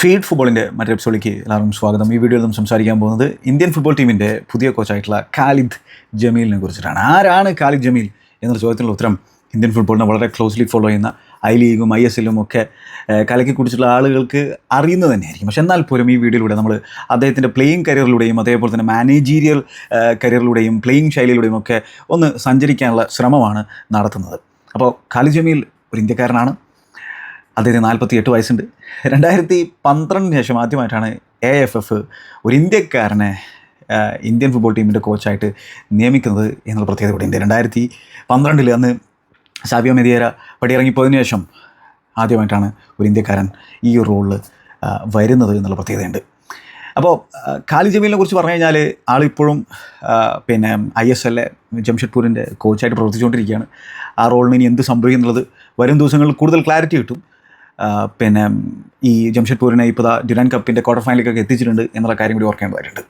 Feed ഫുട്ബോളിന്റെ മറ്റൊരു എപ്പിസോഡിലേക്ക് എല്ലാവർക്കും സ്വാഗതം. ഈ വീഡിയോയിൽ നമ്മൾ സംസാരിക്കാൻ പോകുന്നത് ഇന്ത്യൻ ഫുട്ബോൾ ടീമിന്റെ പുതിയ കോച്ചായിട്ടുള്ള ഖാലിദ് ജമീലിനെ കുറിച്ചിട്ടാണ്. ആരാണ് ഖാലിദ് ജമീൽ എന്നുള്ള ചോദ്യത്തിനുള്ള ഉത്തരം ഇന്ത്യൻ ഫുട്ബോളിനെ വളരെ ക്ലോസ്ലി ഫോളോ ചെയ്യുന്ന ഐ ലീഗും ഐ എസ് എല്ലും ഒക്കെ കലക്കി കുടിച്ചിട്ടുള്ള ആളുകൾക്ക് അറിയുന്നത് തന്നെയായിരിക്കും. പക്ഷെ എന്നാൽ പോലും ഈ വീഡിയോയിലൂടെ നമ്മൾ അദ്ദേഹത്തിന്റെ പ്ലേയിങ് കരിയറിലൂടെയും അതേപോലെ തന്നെ മാനേജീരിയൽ കരിയറിലൂടെയും പ്ലേയിങ് ശൈലിയിലൂടെയും ഒക്കെ ഒന്ന് സഞ്ചരിക്കാനുള്ള ശ്രമമാണ് നടത്തുന്നത്. അപ്പോൾ ഖാലിദ് ജമീൽ ഒരു ഇന്ത്യക്കാരനാണ്. അദ്ദേഹത്തിന് നാൽപ്പത്തി എട്ട് വയസ്സുണ്ട്. രണ്ടായിരത്തി പന്ത്രണ്ടിന് ശേഷം ആദ്യമായിട്ടാണ് എ എഫ് എഫ് ഒരു ഇന്ത്യക്കാരനെ ഇന്ത്യൻ ഫുട്ബോൾ ടീമിന്റെ കോച്ചായിട്ട് നിയമിക്കുന്നത് എന്നുള്ള പ്രത്യേകത കൂടി ഉണ്ട്. രണ്ടായിരത്തി പന്ത്രണ്ടിൽ അന്ന് സാബിയോ മെതിയേര പടിയിറങ്ങിപ്പോയതിനു ശേഷം ആദ്യമായിട്ടാണ് ഒരു ഇന്ത്യക്കാരൻ ഈ ഒരു റോളിൽ വരുന്നത് എന്നുള്ള പ്രത്യേകതയുണ്ട്. അപ്പോൾ ഖാലി ജമീലിനെ കുറിച്ച് പറഞ്ഞു കഴിഞ്ഞാൽ ആളിപ്പോഴും പിന്നെ ഐ എസ് എല്ലെ ജംഷഡ്പൂരിന്റെ കോച്ചായിട്ട് പ്രവർത്തിച്ചുകൊണ്ടിരിക്കുകയാണ്. ആ റോളിന് ഇനി എന്ത് സംഭവിക്കുന്നുള്ളത് വരും ദിവസങ്ങളിൽ കൂടുതൽ ക്ലാരിറ്റി കിട്ടും. പിന്നെ ഈ ജംഷഡ്പൂരിനെ ഇപ്പോൾ ദ ഡ്യുരാൻ കപ്പിന്റെ ക്വാർട്ടർ ഫൈനലിലേക്കൊക്കെ എത്തിച്ചിട്ടുണ്ട് എന്നുള്ള കാര്യം കൂടി ഓർക്കേണ്ടതായിട്ടുണ്ട്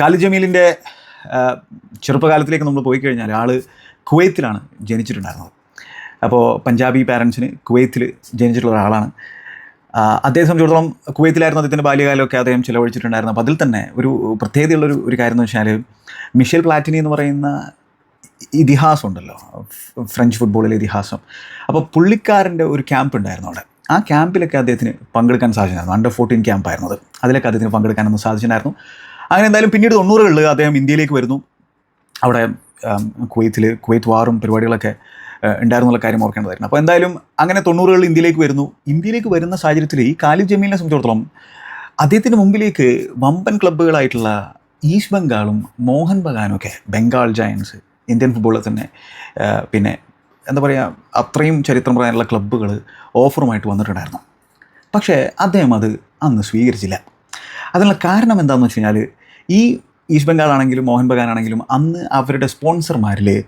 കാലി ജമീലിന്റെ ചെറുപ്പകാലത്തിലേക്ക് നമ്മൾ പോയി കഴിഞ്ഞാൽ ആൾ കുവൈത്തിലാണ് ജനിച്ചിട്ടുണ്ടായിരുന്നത്. അപ്പോൾ പഞ്ചാബി പാരൻസിന് കുവൈത്തിൽ ജനിച്ചിട്ടുള്ള ഒരാളാണ്. അദ്ദേഹം സംബന്ധിച്ചിടത്തോളം കുവൈത്തിലായിരുന്നു അദ്ദേഹത്തിന്റെ ബാല്യകാലമൊക്കെ അദ്ദേഹം ചിലവഴിച്ചിട്ടുണ്ടായിരുന്നു അപ്പോൾ അതിൽ തന്നെ ഒരു പ്രത്യേകതയുള്ളൊരു ഒരു കാര്യം എന്ന് വെച്ചാൽ മിഷേൽ പ്ലാറ്റിനി എന്ന് പറയുന്ന ഇതിഹാസം ഉണ്ടല്ലോ ഫ്രഞ്ച് ഫുട്ബോളിലെ ഇതിഹാസം. അപ്പോൾ പുള്ളിക്കാരന്റെ ഒരു ക്യാമ്പ് ഉണ്ടായിരുന്നു അവിടെ. ആ ക്യാമ്പിലൊക്കെ അദ്ദേഹത്തിന് പങ്കെടുക്കാൻ സാധിച്ചിട്ടുണ്ടായിരുന്നു. അണ്ടർ ഫോർട്ടീൻ ക്യാമ്പായിരുന്നു അത്. അതിലൊക്കെ അദ്ദേഹത്തിന് പങ്കെടുക്കാനൊന്നും സാധിച്ചിട്ടുണ്ടായിരുന്നു. അങ്ങനെ എന്തായാലും പിന്നീട് തൊണ്ണൂറുകളിൽ അദ്ദേഹം ഇന്ത്യയിലേക്ക് വരുന്നു. അവിടെ കുവൈത്തിൽ കുവൈത്ത് വാറും പരിപാടികളൊക്കെ ഉണ്ടായിരുന്നുള്ള കാര്യം ഓർക്കേണ്ടതായിരുന്നു. അപ്പോൾ എന്തായാലും അങ്ങനെ തൊണ്ണൂറുകളിൽ ഇന്ത്യയിലേക്ക് വരുന്നു. ഇന്ത്യയിലേക്ക് വരുന്ന സാഹചര്യത്തിൽ ഈ കാലിബ് ജമീലിനെ സംബന്ധിച്ചിടത്തോളം അദ്ദേഹത്തിന് മുമ്പിലേക്ക് വമ്പൻ ക്ലബ്ബുകളായിട്ടുള്ള ഈസ്റ്റ് ബംഗാളും മോഹൻ ബഗാനും ഒക്കെ ബംഗാൾ ജയൻസ് ഇന്ത്യൻ ഫുട്ബോളിൽ തന്നെ പിന്നെ എന്താ പറയുക അത്രയും ചരിത്രം പറയാനുള്ള ക്ലബ്ബുകൾ ഓഫറുമായിട്ട് വന്നിട്ടുണ്ടായിരുന്നു. പക്ഷേ അദ്ദേഹം അത് അന്ന് സ്വീകരിച്ചില്ല. അതിനുള്ള കാരണം എന്താണെന്ന് വെച്ച് കഴിഞ്ഞാൽ ഈ ഈസ്റ്റ് ബംഗാൾ ആണെങ്കിലും മോഹൻ ബഗാൻ ആണെങ്കിലും അന്ന് അവരുടെ സ്പോൺസർമാരിൽ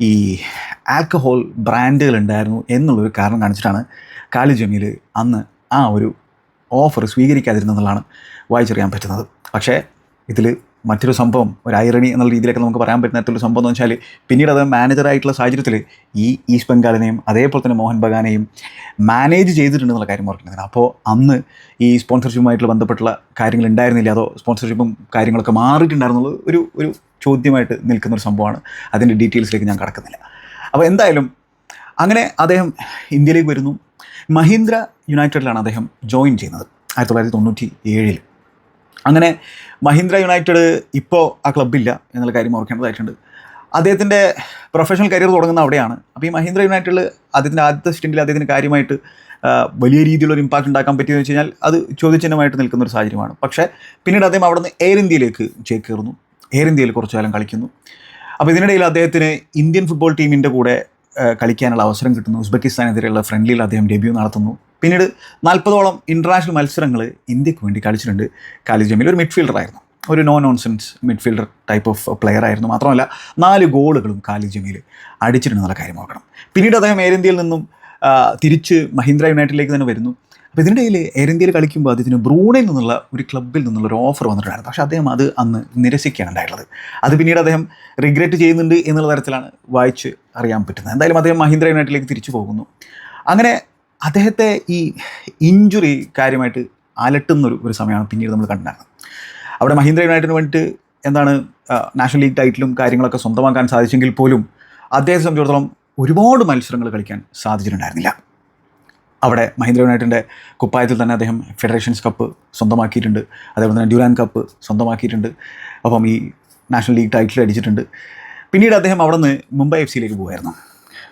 ഈ ആൽക്കഹോൾ ബ്രാൻഡുകൾ ഉണ്ടായിരുന്നു എന്നുള്ളൊരു കാരണം കാണിച്ചിട്ടാണ് കാലി ജമീൽ അന്ന് ആ ഒരു ഓഫർ സ്വീകരിക്കാതിരുന്നതെന്നുള്ളതാണ് വായിച്ചറിയാൻ പറ്റുന്നത്. പക്ഷേ ഇതിൽ മറ്റൊരു സംഭവം ഒരു ഐറണി എന്നുള്ള രീതിയിലൊക്കെ നമുക്ക് പറയാൻ പറ്റുന്ന തരത്തിലുള്ള സംഭവം എന്ന് വെച്ചാൽ പിന്നീട് അത് മാനേജറായിട്ടുള്ള സാഹചര്യത്തിൽ ഈ ഈസ്റ്റ് ബംഗാളിനെയും അതേപോലെ തന്നെ മോഹൻ ബഗാനെയും മാനേജ് ചെയ്തിട്ടുണ്ടെന്നുള്ള കാര്യം ഓർക്കുന്നത് അപ്പോൾ അന്ന് ഈ സ്പോൺസർഷിപ്പുമായിട്ടുള്ള ബന്ധപ്പെട്ടുള്ള കാര്യങ്ങൾ ഉണ്ടായിരുന്നില്ല. അതോ സ്പോൺസർഷിപ്പും കാര്യങ്ങളൊക്കെ മാറിയിട്ടുണ്ടായിരുന്നുള്ളത് ഒരു ഒരു ചോദ്യമായിട്ട് നിൽക്കുന്ന ഒരു സംഭവമാണ്. അതിന്റെ ഡീറ്റെയിൽസിലേക്ക് ഞാൻ കടക്കുന്നില്ല. അപ്പോൾ എന്തായാലും അങ്ങനെ അദ്ദേഹം ഇന്ത്യയിലേക്ക് വരുന്നു. മഹീന്ദ്ര യുണൈറ്റഡിലാണ് അദ്ദേഹം ജോയിൻ ചെയ്യുന്നത്. ആയിരത്തി തൊള്ളായിരത്തി തൊണ്ണൂറ്റി ഏഴിൽ അങ്ങനെ മഹീന്ദ്ര യുണൈറ്റഡ് ഇപ്പോൾ ആ ക്ലബ്ബില്ല എന്നുള്ള കാര്യം ഓർക്കേണ്ടതായിട്ടുണ്ട്. അദ്ദേഹത്തിന്റെ പ്രൊഫഷണൽ കരിയർ തുടങ്ങുന്ന അവിടെയാണ്. അപ്പോൾ ഈ മഹീന്ദ്ര യുണൈറ്റഡിൽ അദ്ദേഹത്തിന്റെ ആദ്യത്തെ സ്റ്റിൻഡിൽ അദ്ദേഹത്തിന് കാര്യമായിട്ട് വലിയ രീതിയിലുള്ള ഒരു ഇമ്പാക്റ്റ് ഉണ്ടാക്കാൻ പറ്റിയെന്ന് വെച്ച് കഴിഞ്ഞാൽ അത് ചോദ്യചിഹ്നമായിട്ട് നിൽക്കുന്ന ഒരു സാഹചര്യമാണ്. പക്ഷേ പിന്നീട് അദ്ദേഹം അവിടെ നിന്ന് എയർ ഇന്ത്യയിലേക്ക് ചേക്കേറുന്നു. എയർ ഇന്ത്യയിൽ കുറച്ചു കാലം കളിക്കുന്നു. അപ്പോൾ ഇതിനിടയിൽ അദ്ദേഹത്തിന് ഇന്ത്യൻ ഫുട്ബോൾ ടീമിന്റെ കൂടെ കളിക്കാനുള്ള അവസരം കിട്ടുന്നു. ഉസ്ബെക്കിസ്ഥാനെതിരെയുള്ള ഫ്രണ്ട്ലിയിൽ അദ്ദേഹം ഡെബ്യൂ നടത്തുന്നു. പിന്നീട് നാൽപ്പതോളം ഇന്റർനാഷണൽ മത്സരങ്ങൾ ഇന്ത്യയ്ക്ക് വേണ്ടി കളിച്ചിട്ടുണ്ട്. കാലി ജമീൽ ഒരു മിഡ്ഫീൽഡറായിരുന്നു ഒരു no nonsense midfielder type of player ആയിരുന്നു. മാത്രമല്ല നാല് ഗോളുകളും കാലി ജമീൽ അടിച്ചിട്ടുണ്ടെന്നുള്ള കാര്യം ഓർക്കണം. പിന്നീട് അദ്ദേഹം എയർ ഇന്ത്യയിൽ നിന്നും തിരിച്ച് മഹീന്ദ്ര യുണൈറ്റഡിലേക്ക് തന്നെ വരുന്നു. അപ്പോൾ ഇതിനിടയിൽ എയർ ഇന്ത്യയിൽ കളിക്കുമ്പോൾ അദ്ദേഹത്തിന് ബ്രൂണയിൽ നിന്നുള്ള ഒരു ക്ലബ്ബിൽ നിന്നുള്ള ഒരു ഓഫർ വന്നിട്ടുണ്ടായിരുന്നു. പക്ഷേ അദ്ദേഹം അത് അന്ന് നിരസിക്കുകയാണ് ഉണ്ടായിട്ടുള്ളത് അത് പിന്നീട് അദ്ദേഹം റിഗ്രറ്റ് ചെയ്യുന്നുണ്ട് എന്നുള്ള തരത്തിലാണ് വായിച്ച് അറിയാൻ പറ്റുന്നത്. എന്തായാലും അദ്ദേഹം മഹീന്ദ്ര യുണൈറ്റഡിലേക്ക് തിരിച്ചു പോകുന്നു. അങ്ങനെ അദ്ദേഹത്തെ ഈ ഇഞ്ചുറി കാര്യമായിട്ട് അലട്ടുന്നൊരു ഒരു സമയമാണ് പിന്നീട് നമ്മൾ കണ്ടിട്ടുണ്ടായിരുന്നത്. അവിടെ മഹീന്ദ്ര യുണൈറ്റഡിന് വേണ്ടിയിട്ട് എന്താണ് നാഷണൽ ലീഗ് ടൈറ്റിലും കാര്യങ്ങളൊക്കെ സ്വന്തമാക്കാൻ സാധിച്ചെങ്കിൽ പോലും അദ്ദേഹത്തെ സംബന്ധിച്ചിടത്തോളം ഒരുപാട് മത്സരങ്ങൾ കളിക്കാൻ സാധിച്ചിട്ടുണ്ടായിരുന്നില്ല. അവിടെ മഹീന്ദ്ര യുണൈറ്റഡിന്റെ കുപ്പായത്തിൽ തന്നെ അദ്ദേഹം ഫെഡറേഷൻസ് കപ്പ് സ്വന്തമാക്കിയിട്ടുണ്ട്. അതേപോലെ തന്നെ ഡ്യൂരാൻ കപ്പ് സ്വന്തമാക്കിയിട്ടുണ്ട്. അപ്പം ഈ നാഷണൽ ലീഗ് ടൈറ്റിൽ അടിച്ചിട്ടുണ്ട്. പിന്നീട് അദ്ദേഹം അവിടെ നിന്ന് മുംബൈ എഫ് സിയിലേക്ക് പോകുമായിരുന്നു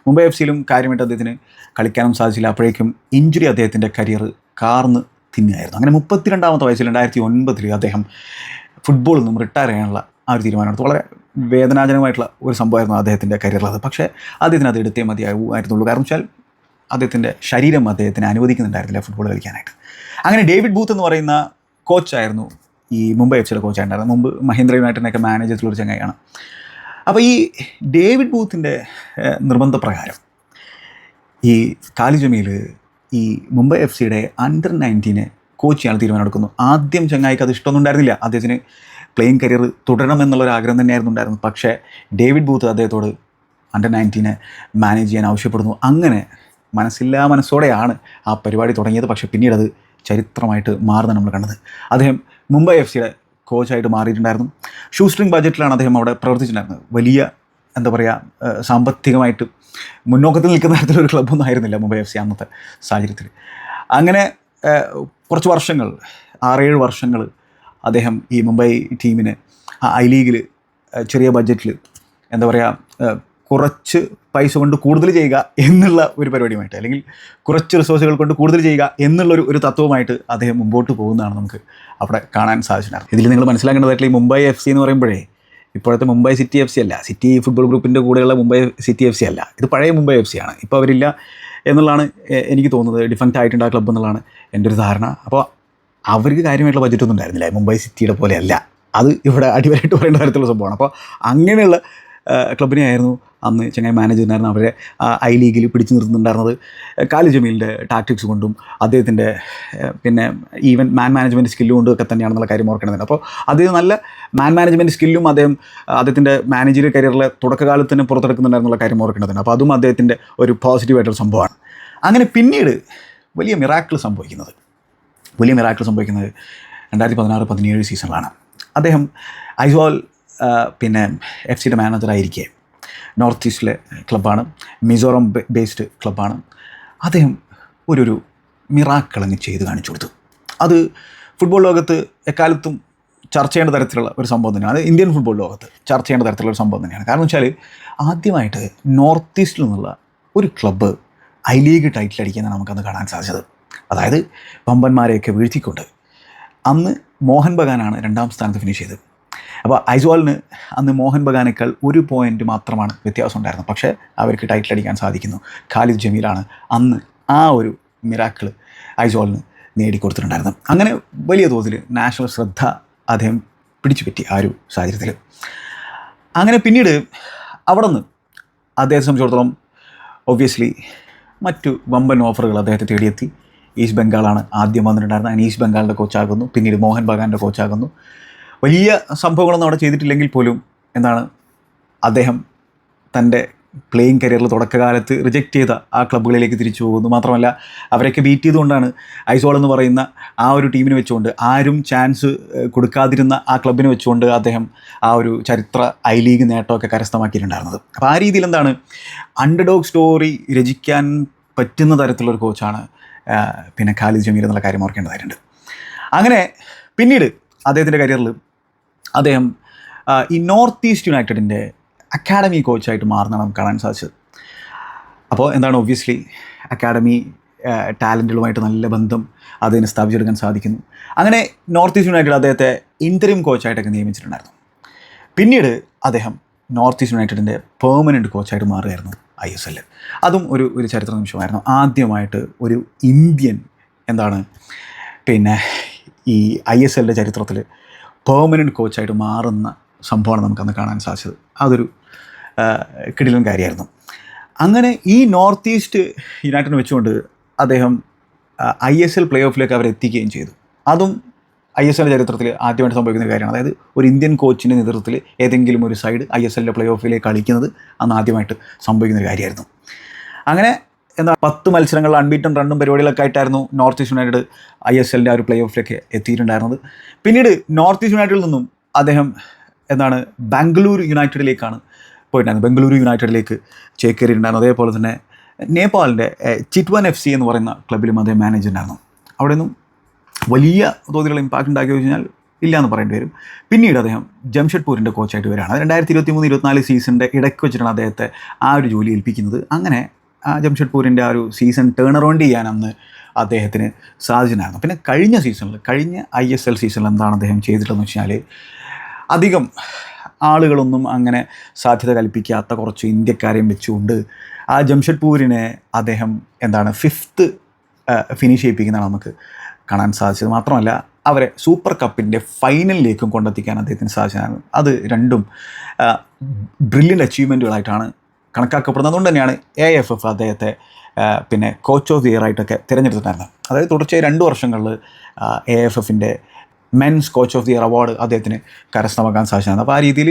മുംബൈ എഫ് സിയിലും കാര്യമായിട്ട് അദ്ദേഹത്തിന് കളിക്കാനും സാധിച്ചില്ല. അപ്പോഴേക്കും ഇഞ്ചുറി അദ്ദേഹത്തിന്റെ കരിയർ കാർന്ന് തിന്നുകയായിരുന്നു. അങ്ങനെ മുപ്പത്തിരണ്ടാമത്തെ വയസ്സിൽ രണ്ടായിരത്തി ഒൻപതിൽ അദ്ദേഹം ഫുട്ബോളിൽ നിന്നും റിട്ടയർ ചെയ്യാനുള്ള ആ ഒരു തീരുമാനമെടുത്തു വളരെ വേദനാജനകമായിട്ടുള്ള ഒരു സംഭവമായിരുന്നു അദ്ദേഹത്തിന്റെ കരിയറിൽ അത്. പക്ഷേ അദ്ദേഹത്തിന് അത് എടുത്തേ മതിയാവുമായിരുന്നുള്ളൂ. കാരണം വെച്ചാൽ അദ്ദേഹത്തിന്റെ ശരീരം അദ്ദേഹത്തിന് അനുവദിക്കുന്നുണ്ടായിരുന്നില്ല ഫുട്ബോൾ കളിക്കാനായിട്ട്. അങ്ങനെ ഡേവിഡ് ബൂത്ത് എന്ന് പറയുന്ന കോച്ചായിരുന്നു ഈ മുംബൈ എഫ് സിയുടെ കോച്ചായിട്ടുണ്ടായിരുന്നു മുമ്പ് മഹീന്ദ്ര യുണൈറ്റഡിനൊക്കെ മാനേജ് ചെയ്തിട്ടുള്ള ഒരു ചങ്ങായിയാണ്. അപ്പോൾ ഈ ഡേവിഡ് ബൂത്തിന്റെ നിർബന്ധപ്രകാരം ഈ കാലി ജമീൽ ഈ മുംബൈ എഫ് സിയുടെ അണ്ടർ നയന്റീനെ കോച്ച് ചെയ്യാൻ തീരുമാനമെടുക്കുന്നു ആദ്യം ചങ്ങായിക്ക് അത് ഇഷ്ടമൊന്നും ഉണ്ടായിരുന്നില്ല. അദ്ദേഹത്തിന് പ്ലേയിങ് കരിയർ തുടരണം എന്നുള്ളൊരു ആഗ്രഹം തന്നെയായിരുന്നു ഉണ്ടായിരുന്നത്. പക്ഷേ ഡേവിഡ് ബൂത്ത് അദ്ദേഹത്തോട് അണ്ടർ നയന്റീനെ മാനേജ് ചെയ്യാൻ ആവശ്യപ്പെടുന്നു. അങ്ങനെ മനസ്സില്ലാ മനസ്സോടെയാണ് ആ പരിപാടി തുടങ്ങിയത്. പക്ഷേ പിന്നീട് അത് ചരിത്രമായിട്ട് മാറുന്ന നമ്മൾ കണ്ടത്. അദ്ദേഹം മുംബൈ എഫ് സിയുടെ കോച്ചായിട്ട് മാറിയിട്ടുണ്ടായിരുന്നു. ഷൂ സ്ട്രിങ് ബഡ്ജറ്റിലാണ് അദ്ദേഹം അവിടെ പ്രവർത്തിച്ചിട്ടുണ്ടായിരുന്നത്. വലിയ എന്താ പറയുക സാമ്പത്തികമായിട്ട് മുന്നോക്കത്തിൽ നിൽക്കുന്ന തരത്തിലൊരു ക്ലബ്ബൊന്നും ആയിരുന്നില്ല മുംബൈ എഫ് സി അന്നത്തെ സാഹചര്യത്തിൽ. അങ്ങനെ കുറച്ച് വർഷങ്ങൾ ആറേഴ് വർഷങ്ങൾ അദ്ദേഹം ഈ മുംബൈ ടീമിന് ഐ ലീഗിൽ ചെറിയ ബഡ്ജറ്റിൽ എന്താ പറയുക കുറച്ച് പൈസ കൊണ്ട് കൂടുതൽ ചെയ്യുക എന്നുള്ള ഒരു പരിപാടിയുമായിട്ട് അല്ലെങ്കിൽ കുറച്ച് റിസോഴ്സുകൾ കൊണ്ട് കൂടുതൽ ചെയ്യുക എന്നുള്ളൊരു ഒരു തത്വമായിട്ട് അദ്ദേഹം മുമ്പോട്ട് പോകുന്നതാണ് നമുക്ക് അവിടെ കാണാൻ സാധിച്ചിട്ടുണ്ടായിരുന്നത്. ഇതിൽ നിങ്ങൾ മനസ്സിലാക്കേണ്ടതായിട്ടുള്ള ഈ മുംബൈ എഫ് സി എന്ന് പറയുമ്പോഴേ ഇപ്പോഴത്തെ മുംബൈ സിറ്റി എഫ് സി അല്ല. സിറ്റി ഫുട്ബോൾ ഗ്രൂപ്പിന്റെ കൂടെയുള്ള മുംബൈ സിറ്റി എഫ് സി അല്ല. ഇത് പഴയ മുംബൈ എഫ് സി ആണ്. ഇപ്പോൾ അവരില്ല എന്നുള്ളതാണ് എനിക്ക് തോന്നുന്നത്. ഡിഫന്റ് ആയിട്ടുണ്ട് ആ ക്ലബ്ബ് എന്നുള്ളതാണ് എന്റെ ഒരു ധാരണ. അപ്പോൾ അവർക്ക് കാര്യമായിട്ടുള്ള ബഡ്ജറ്റൊന്നും ഉണ്ടായിരുന്നില്ല. മുംബൈ സിറ്റിയുടെ പോലെയല്ല അത് ഇവിടെ അടിവരായിട്ട് പറയേണ്ട തരത്തിലുള്ള സംഭവമാണ്. അപ്പോൾ അങ്ങനെയുള്ള ക്ലബിനെ ആയിരുന്നു അന്ന് ചെങ്ങായി മാനേജറിനായിരുന്നു അവരെ ഐ ലീഗിൽ പിടിച്ചു നിർത്തുന്നുണ്ടായിരുന്നത്. കാലി ജമീലിന്റെ ടാക്ടിക്സ് കൊണ്ടും അദ്ദേഹത്തിന്റെ പിന്നെ ഈവൻ മാൻ മാനേജ്മെന്റ് സ്കില്ലും കൊണ്ടും ഒക്കെ തന്നെയാണെന്നുള്ള കാര്യം ഓർക്കേണ്ടത് അപ്പോൾ അദ്ദേഹം നല്ല മാൻ മാനേജ്മെന്റ് സ്കില്ലും അദ്ദേഹം അദ്ദേഹത്തിന്റെ മാനേജറിയൽ കരിയറിലെ തുടക്കകാലത്ത് തന്നെ പുറത്തെടുക്കുന്നുണ്ടായിരുന്നുള്ള കാര്യം ഓർക്കേണ്ടത് അപ്പോൾ അതും അദ്ദേഹത്തിന്റെ ഒരു പോസിറ്റീവായിട്ടൊരു സംഭവമാണ്. അങ്ങനെ പിന്നീട് വലിയ മിറാക്കിൾ സംഭവിക്കുന്നത്. വലിയ മിറാക്കിൾ സംഭവിക്കുന്നത് രണ്ടായിരത്തി പതിനാറ് പതിനേഴ് സീസണിലാണ് അദ്ദേഹം ഐസ്വാൾ പിന്നെ എഫ് സിയുടെ മാനേജറായിരിക്കെ നോർത്ത് ഈസ്റ്റിലെ ക്ലബ്ബാണ്. മിസോറം ബേസ്ഡ് ക്ലബ്ബാണ്. അദ്ദേഹം ഒരു ഒരു മിറാക്കിൾ അങ്ങ് ചെയ്ത് കാണിച്ചു കൊടുത്തു. അത് ഫുട്ബോൾ ലോകത്ത് എക്കാലത്തും ചർച്ച ചെയ്യേണ്ട തരത്തിലുള്ള ഒരു സംഭവം തന്നെയാണ്. അത് ഇന്ത്യൻ ഫുട്ബോൾ ലോകത്ത് ചർച്ച ചെയ്യേണ്ട തരത്തിലുള്ള ഒരു സംഭവം തന്നെയാണ്. കാരണം വെച്ചാൽ ആദ്യമായിട്ട് നോർത്ത് ഈസ്റ്റിൽ നിന്നുള്ള ഒരു ക്ലബ്ബ് ഐ ലീഗ് ടൈറ്റിൽ അടിക്കുന്നതാണ് നമുക്കന്ന് കാണാൻ സാധിച്ചത്. അതായത് പമ്പന്മാരെയൊക്കെ വീഴ്ത്തിക്കൊണ്ട് അന്ന് മോഹൻ ബഗാനാണ് രണ്ടാം സ്ഥാനത്ത് ഫിനിഷ് ചെയ്തത്. അപ്പോൾ ഐസ്വാളിന് അന്ന് മോഹൻ ബഗാനേക്കാൾ ഒരു പോയിന്റ് മാത്രമാണ് വ്യത്യാസം ഉണ്ടായിരുന്നത്. പക്ഷേ അവർക്ക് ടൈറ്റിൽ അടിക്കാൻ സാധിക്കുന്നു. ഖാലിദ് ജമീലാണ് അന്ന് ആ ഒരു മിറാക്കിൾ ഐസ്വാളിന് നേടിക്കൊടുത്തിട്ടുണ്ടായിരുന്നത്. അങ്ങനെ വലിയ തോതിൽ നാഷണൽ ശ്രദ്ധ അദ്ദേഹം പിടിച്ചു പറ്റി ആ ഒരു സാഹചര്യത്തിൽ. അങ്ങനെ പിന്നീട് അവിടെ നിന്ന് അദ്ദേഹത്തെ സംബന്ധിച്ചിടത്തോളം ഒബ്വിയസ്ലി മറ്റു വമ്പൻ ഓഫറുകൾ അദ്ദേഹത്തെ തേടിയെത്തി. ഈസ്റ്റ് ബംഗാളാണ് ആദ്യം വന്നിട്ടുണ്ടായിരുന്നത്. ഈസ്റ്റ് ബംഗാളിന്റെ കോച്ചാകുന്നു പിന്നീട് മോഹൻ ബഗാന്റെ കോച്ചാകുന്നു വലിയ സംഭവങ്ങളൊന്നും അവിടെ ചെയ്തിട്ടില്ലെങ്കിൽ പോലും എന്താണ് അദ്ദേഹം തന്റെ പ്ലേയിങ് കരിയറിൽ തുടക്കകാലത്ത് റിജക്റ്റ് ചെയ്ത ആ ക്ലബ്ബുകളിലേക്ക് തിരിച്ചു പോകുന്നു. മാത്രമല്ല അവരൊക്കെ ബീറ്റ് ചെയ്തുകൊണ്ടാണ് ഐസോൾ എന്ന് പറയുന്ന ആ ഒരു ടീമിനെ വെച്ചുകൊണ്ട് ആരും ചാൻസ് കൊടുക്കാതിരുന്ന ആ ക്ലബിനെ വെച്ചുകൊണ്ട് അദ്ദേഹം ആ ഒരു ചരിത്ര ഐ ലീഗ് നേട്ടമൊക്കെ കരസ്ഥമാക്കിയിട്ടുണ്ടായിരുന്നത്. അപ്പോൾ ആ രീതിയിൽ എന്താണ് അണ്ടർഡോഗ് സ്റ്റോറി രചിക്കാൻ പറ്റുന്ന തരത്തിലുള്ള ഒരു കോച്ചാണ് പിന്നെ ഖാലിദ് ജമീർ എന്നുള്ള കാര്യം ഓർക്കേണ്ടതായിട്ടുണ്ട്. അങ്ങനെ പിന്നീട് അദ്ദേഹത്തിന്റെ കരിയറിൽ അദ്ദേഹം ഈ നോർത്ത് ഈസ്റ്റ് യുണൈറ്റഡിന്റെ അക്കാഡമി കോച്ചായിട്ട് മാറുന്നതാണ് നമുക്ക് കാണാൻ സാധിച്ചത്. അപ്പോൾ എന്താണ് ഒബ്വിയസ്ലി അക്കാഡമി ടാലന്റുകളുമായിട്ട് നല്ല ബന്ധം അതിന് സ്ഥാപിച്ചെടുക്കാൻ സാധിക്കുന്നു. അങ്ങനെ നോർത്ത് ഈസ്റ്റ് യുണൈറ്റഡ് അദ്ദേഹത്തെ ഇന്ററിം കോച്ചായിട്ടൊക്കെ നിയമിച്ചിട്ടുണ്ടായിരുന്നു. പിന്നീട് അദ്ദേഹം നോർത്ത് ഈസ്റ്റ് യുണൈറ്റഡിന്റെ പെർമനന്റ് കോച്ചായിട്ട് മാറുകയായിരുന്നു ഐ എസ് എല്ലിൽ അതും ഒരു ഒരു ചരിത്ര നിമിഷമായിരുന്നു. ആദ്യമായിട്ട് ഒരു ഇന്ത്യൻ എന്താണ് പിന്നെ ഈ ഐ എസ് എല്ലിന്റെ ചരിത്രത്തിൽ പെർമനന്റ് കോച്ചായിട്ട് മാറുന്ന സംഭവമാണ് നമുക്കന്ന് കാണാൻ സാധിച്ചത്. അതൊരു കിടിലൻ കാര്യമായിരുന്നു. അങ്ങനെ ഈ നോർത്ത് ഈസ്റ്റ് യുണൈറ്റഡിനെ വെച്ചുകൊണ്ട് അദ്ദേഹം ഐ എസ് എൽ പ്ലേ ഓഫിലേക്ക് അവരെ എത്തിക്കുകയും ചെയ്തു. അതും ഐ എസ് എല്ലിന്റെ ചരിത്രത്തിൽ ആദ്യമായിട്ട് സംഭവിക്കുന്ന കാര്യമാണ്. അതായത് ഒരു ഇന്ത്യൻ കോച്ചിന്റെ നേതൃത്വത്തിൽ ഏതെങ്കിലും ഒരു സൈഡ് ഐ എസ് എല്ലിന്റെ പ്ലേ ഓഫിലേക്ക് കളിക്കുന്നത് അന്ന് ആദ്യമായിട്ട് സംഭവിക്കുന്ന ഒരു കാര്യമായിരുന്നു. അങ്ങനെ എന്താ പത്ത് മത്സരങ്ങൾ അൺബീറ്റൺ റണ്ണും പരിപാടികളൊക്കെ ആയിട്ടായിരുന്നു north east united I S എല്ലിന്റെ ആ ഒരു പ്ലേ ഓഫിലേക്ക് എത്തിയിട്ടുണ്ടായിരുന്നത്. പിന്നീട് നോർത്ത് ഈസ്റ്റ് യുണൈറ്റഡിൽ നിന്നും അദ്ദേഹം എന്താണ് ബാംഗ്ലൂർ യുണൈറ്റഡിലേക്കാണ് പോയിട്ടുണ്ടായിരുന്നത്. ബംഗളൂരു യുണൈറ്റഡിലേക്ക് ചേക്കേറിയിട്ടുണ്ടായിരുന്നു. അതേപോലെ തന്നെ നേപ്പാളിന്റെ ചിറ്റ്വൻ എഫ് സി എന്ന് പറയുന്ന ക്ലബിലും അദ്ദേഹം മാനേജർ ഉണ്ടായിരുന്നു അവിടെ നിന്നും വലിയ തോതിലുള്ള ഇമ്പാക്റ്റ് ഉണ്ടാക്കി കഴിഞ്ഞാൽ ഇല്ല എന്ന് പറയേണ്ടി വരും. പിന്നീട് അദ്ദേഹം ജംഷഡ്പൂരിന്റെ കോച്ചായിട്ട് വരികയാണ്. രണ്ടായിരത്തി ഇരുപത്തി മൂന്ന് ഇരുപത്തിനാല് സീസണിന്റെ ഇടയ്ക്ക് വെച്ചിട്ടാണ് അദ്ദേഹത്തെ ആ ഒരു ജോലി ഏൽപ്പിക്കുന്നത്. അങ്ങനെ ആ ജംഷഡ്പൂരിന്റെ ആ ഒരു സീസൺ ടേൺ അറൗണ്ട് ചെയ്യാൻ അന്ന് അദ്ദേഹത്തിന് സാധിച്ചിട്ടുണ്ടായിരുന്നു. പിന്നെ കഴിഞ്ഞ സീസണിൽ കഴിഞ്ഞ ഐ എസ് എൽ സീസണിൽ എന്താണ് അദ്ദേഹം ചെയ്തിട്ടുള്ളതെന്ന് വെച്ചാൽ അധികം ആളുകളൊന്നും അങ്ങനെ സാധ്യത കൽപ്പിക്കാത്ത കുറച്ച് ഇന്ത്യക്കാരെയും വെച്ചുകൊണ്ട് ആ ജംഷഡ്പൂരിനെ അദ്ദേഹം എന്താണ് ഫിഫ്ത്ത് ഫിനിഷ് ചെയ്യിപ്പിക്കുന്നതാണ് നമുക്ക് കാണാൻ സാധിച്ചത്. മാത്രമല്ല അവരെ സൂപ്പർ കപ്പിന്റെ ഫൈനലിലേക്കും കൊണ്ടെത്തിക്കാൻ അദ്ദേഹത്തിന് സാധിച്ചതാണ്. അത് രണ്ടും ബ്രില്യന്റ് അച്ചീവ്മെന്റുകളായിട്ടാണ് കണക്കാക്കപ്പെടുന്നത് അതുകൊണ്ട് തന്നെയാണ് എ എഫ് എഫ് അദ്ദേഹത്തെ പിന്നെ കോച്ച് ഓഫ് ദി ഇയർ ആയിട്ടൊക്കെ തിരഞ്ഞെടുത്തിട്ടുണ്ടായിരുന്നത്. അതായത് തുടർച്ചയായി രണ്ട് വർഷങ്ങളിൽ എ എഫ് എഫിന്റെ men's coach of the year award അദ്ദേഹത്തിന് കരസ്ഥമാക്കാൻ സാധിച്ചതാണ്. അപ്പോൾ ആ രീതിയിൽ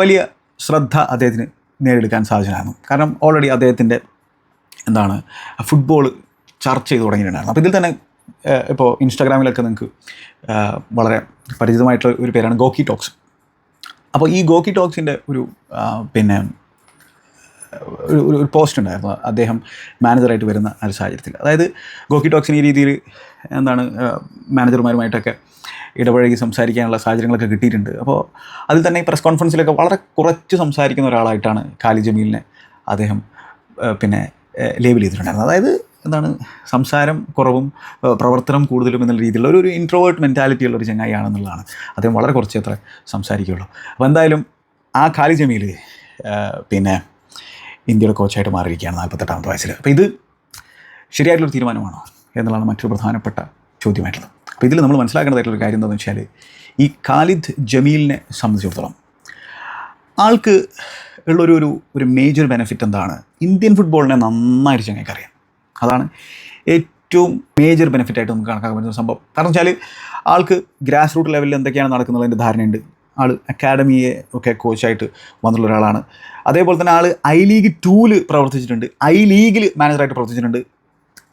വലിയ ശ്രദ്ധ അദ്ദേഹത്തിന് നേടിയെടുക്കാൻ സാധിച്ചതാണ്. കാരണം ഓൾറെഡി അദ്ദേഹത്തിന്റെ എന്താണ് ഫുട്ബോൾ ചർച്ച ചെയ്ത് തുടങ്ങിയിട്ടുണ്ടായിരുന്നു. അപ്പോൾ ഇതിൽ തന്നെ ഇപ്പോൾ ഇൻസ്റ്റാഗ്രാമിലൊക്കെ നിങ്ങൾക്ക് വളരെ പരിചിതമായിട്ടുള്ള ഒരു പേരാണ് ഗോക്കി ടോക്സ്. അപ്പോൾ ഈ ഗോക്കി ടോക്സിന്റെ ഒരു പിന്നെ ഒരു ഒരു- പോസ്റ്റ് ഉണ്ടായിരുന്നു. അദ്ദേഹം മാനേജറായിട്ട് വരുന്ന ഒരു സാഹചര്യത്തിൽ. അതായത് ഗോക്കി ടോക്സിന് ഈ രീതിയിൽ എന്താണ് മാനേജർമാരുമായിട്ടൊക്കെ ഇടപഴകി സംസാരിക്കാനുള്ള സാഹചര്യങ്ങളൊക്കെ കിട്ടിയിട്ടുണ്ട്. അപ്പോൾ അതിൽ തന്നെ ഈ പ്രസ് കോൺഫറൻസിലൊക്കെ വളരെ കുറച്ച് സംസാരിക്കുന്ന ഒരാളായിട്ടാണ് ഖാലി ജമീലിനെ അദ്ദേഹം പിന്നെ ലേബിൾ ചെയ്തിട്ടുണ്ടായിരുന്നത്. അതായത് എന്താണ് സംസാരം കുറവും പ്രവർത്തനം കൂടുതലും എന്നുള്ള രീതിയിലുള്ള ഒരു ഒരു ഇൻട്രോവേർട്ട് മെന്റാലിറ്റി ഉള്ള ഒരു ചങ്ങായിയാണെന്നുള്ളതാണ് അദ്ദേഹം വളരെ കുറച്ച് അത്ര സംസാരിക്കുകയുള്ളൂ. അപ്പോൾ എന്തായാലും ആ ഖാലി ജമീൽ പിന്നെ ഇന്ത്യയുടെ കോച്ചായിട്ട് മാറിയിരിക്കുകയാണ് നാൽപ്പത്തെട്ടാമത്തെ വയസ്സിൽ. അപ്പോൾ ഇത് ശരിയായിട്ടുള്ളൊരു തീരുമാനമാണോ എന്നുള്ളതാണ് മറ്റൊരു പ്രധാനപ്പെട്ട ചോദ്യമായിട്ടുള്ളത്. അപ്പോൾ ഇതിൽ നമ്മൾ മനസ്സിലാക്കേണ്ടതായിട്ടുള്ള കാര്യം എന്താണെന്ന് വെച്ചാൽ ഈ ഖാലിദ് ജമീലിനെ സംബന്ധിച്ചിടത്തോളം ആൾക്ക് ഉള്ളൊരു ഒരു ഒരു മേജർ ബെനിഫിറ്റ് എന്താണ്? ഇന്ത്യൻ ഫുട്ബോളിനെ നന്നായിട്ട് ചങ്ങയ്ക്ക് അറിയാം. അതാണ് ഏറ്റവും മേജർ ബെനിഫിറ്റായിട്ട് നമുക്ക് കണക്കാക്കാൻ പറ്റുന്ന സംഭവം. കാരണം വെച്ചാൽ ആൾക്ക് ഗ്രാസ് റൂട്ട് ലെവലിൽ എന്തൊക്കെയാണ് നടക്കുന്നതിന്റെ ധാരണയുണ്ട്. ആൾ അക്കാഡമിയെ ഒക്കെ കോച്ചായിട്ട് വന്നിട്ടുള്ള ഒരാളാണ്. അതേപോലെ തന്നെ ആൾ ഐ ലീഗ് ടൂവിൽ പ്രവർത്തിച്ചിട്ടുണ്ട്. ഐ ലീഗിൽ മാനേജറായിട്ട് പ്രവർത്തിച്ചിട്ടുണ്ട്.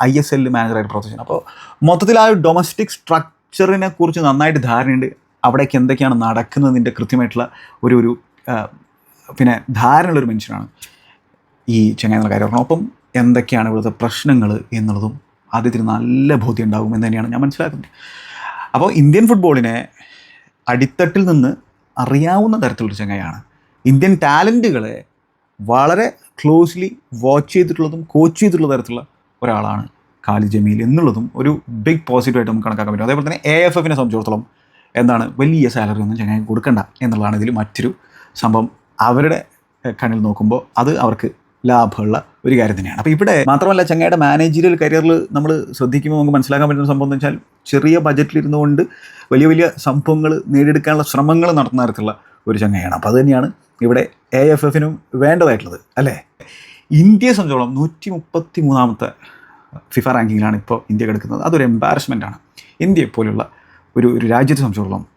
ഐ എസ് എല്ലിൽ മാനേജറായിട്ട് പ്രവർത്തിച്ചിട്ടുണ്ട്. അപ്പോൾ മൊത്തത്തിൽ ആ ഒരു ഡൊമസ്റ്റിക് സ്ട്രക്ചറിനെ കുറിച്ച് നന്നായിട്ട് ധാരണയുണ്ട്. അവിടേക്ക് എന്തൊക്കെയാണ് നടക്കുന്നതിന്റെ കൃത്യമായിട്ടുള്ള ഒരു ഒരു പിന്നെ ധാരണയുള്ളൊരു മനുഷ്യനാണ് ഈ ചങ്ങായി എന്നുള്ള കാര്യം പറഞ്ഞു ഒപ്പം എന്തൊക്കെയാണ് ഇവിടുത്തെ പ്രശ്നങ്ങൾ എന്നുള്ളതും ആദ്യത്തിന് നല്ല ബോധ്യം ഉണ്ടാകും എന്ന് തന്നെയാണ് ഞാൻ മനസ്സിലാക്കുന്നത്. അപ്പോൾ ഇന്ത്യൻ ഫുട്ബോളിനെ അടിത്തട്ടിൽ നിന്ന് അറിയാവുന്ന തരത്തിലൊരു ചങ്ങയാണ് ഇന്ത്യൻ ടാലന്റുകളെ വളരെ ക്ലോസ്ലി വാച്ച് ചെയ്തിട്ടുള്ളതും കോച്ച് ചെയ്തിട്ടുള്ള തരത്തിലുള്ള ഒരാളാണ് ഖാലി ജമീൽ എന്നുള്ളതും ഒരു ബിഗ് പോസിറ്റീവായിട്ട് നമുക്ക് കണക്കാക്കാൻ പറ്റും. അതേപോലെ തന്നെ എ എഫ് എഫിനെ സംബന്ധിച്ചിടത്തോളം എന്താണ് വലിയ സാലറി ഒന്നും ചങ്ങായി കൊടുക്കണ്ട എന്നുള്ളതാണ് ഇതിൽ മറ്റൊരു സംഭവം. അവരുടെ കണ്ണിൽ നോക്കുമ്പോൾ അത് അവർക്ക് ലാഭമുള്ള ഒരു കാര്യം തന്നെയാണ്. അപ്പോൾ ഇവിടെ മാത്രമല്ല ചങ്ങയുടെ മാനേജീരിയൽ കരിയറിൽ നമ്മൾ ശ്രദ്ധിക്കുമ്പോൾ നമുക്ക് മനസ്സിലാക്കാൻ പറ്റുന്ന സംഭവം എന്ന് വെച്ചാൽ ചെറിയ ബജറ്റിലിരുന്നു കൊണ്ട് വലിയ വലിയ സംഭവങ്ങൾ നേടിയെടുക്കാനുള്ള ശ്രമങ്ങൾ നടത്തുന്ന തരത്തിലുള്ള ഒരു ചങ്ങയാണ് അപ്പോൾ അത് തന്നെയാണ് ഇവിടെ എ എഫ് എഫിനും വേണ്ടതായിട്ടുള്ളത് അല്ലേ? ഇന്ത്യയെ സംബന്ധിച്ചോളം നൂറ്റി മുപ്പത്തി മൂന്നാമത്തെ ഫിഫ റാങ്കിങ്ങിലാണ് ഇപ്പോൾ ഇന്ത്യ കിടക്കുന്നത്. അതൊരു എംബാരസ്മെന്റ് ആണ്. ഇന്ത്യയെ പോലുള്ള ഒരു ഒരു രാജ്യത്തെ സംബന്ധിച്ചിടത്തോളം